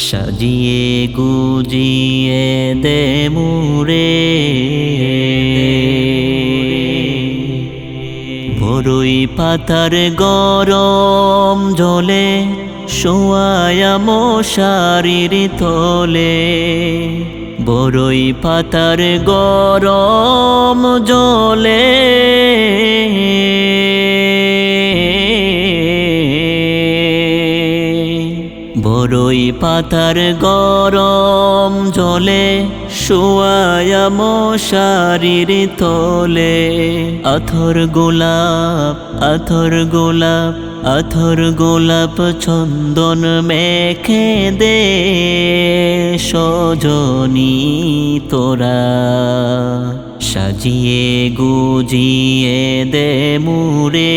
সাজিয়ে গুজিয়ে দে মুরে বরুই পাতার গরম জলে, শোয়ায়া মশারির তলে বরই পাতার গরম জলে বরই পাতার গরম জলে, শোয়ায়া মশারির তলে। আথর গোলাপ আথর গোলাপ আথর গোলাপ চন্দন মেখে দে সজনী তোরা। সাজিয়ে গুজিয়ে দে মুরে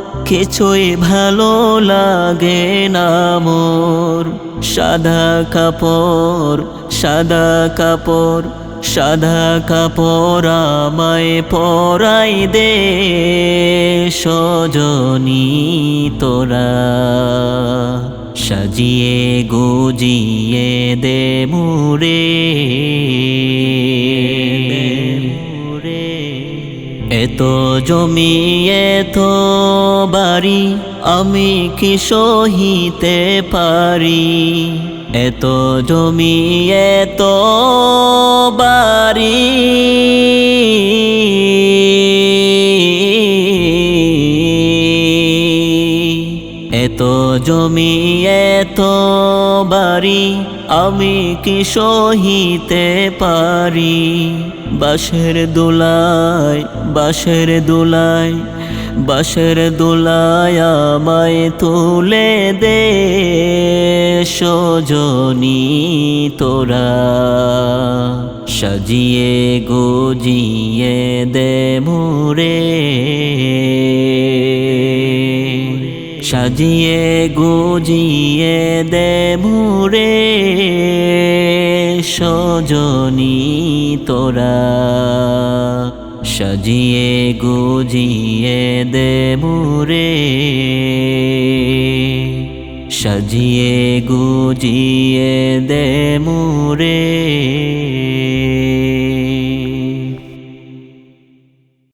কিছুই ভালো লাগে না মোর। সাদা কাপড় সাদা কাপড় সাদা কাপড় আমায় পরাই দে সজনী তোরা। সাজিয়ে গুজিয়ে দে মুরে এত জমি এত বাড়ি আমি কি সহিতে পারি? এত জমি এত বাড়ি। এত জমি, এত বাড়ি, আমি কি সহিতে পারি? বাঁশের দোলায় বাঁশের দোলায় বাঁশের দোলায় আমায় তুলে দে সজনী তোরা। সাজিয়ে গুজিয়ে দে মুরে। সাজিয়ে গুজিয়ে দে মুরে সজনী তোরা। সাজিয়ে গুজিয়ে দে মুরে সাজিয়ে গুজিয়ে দে মুরে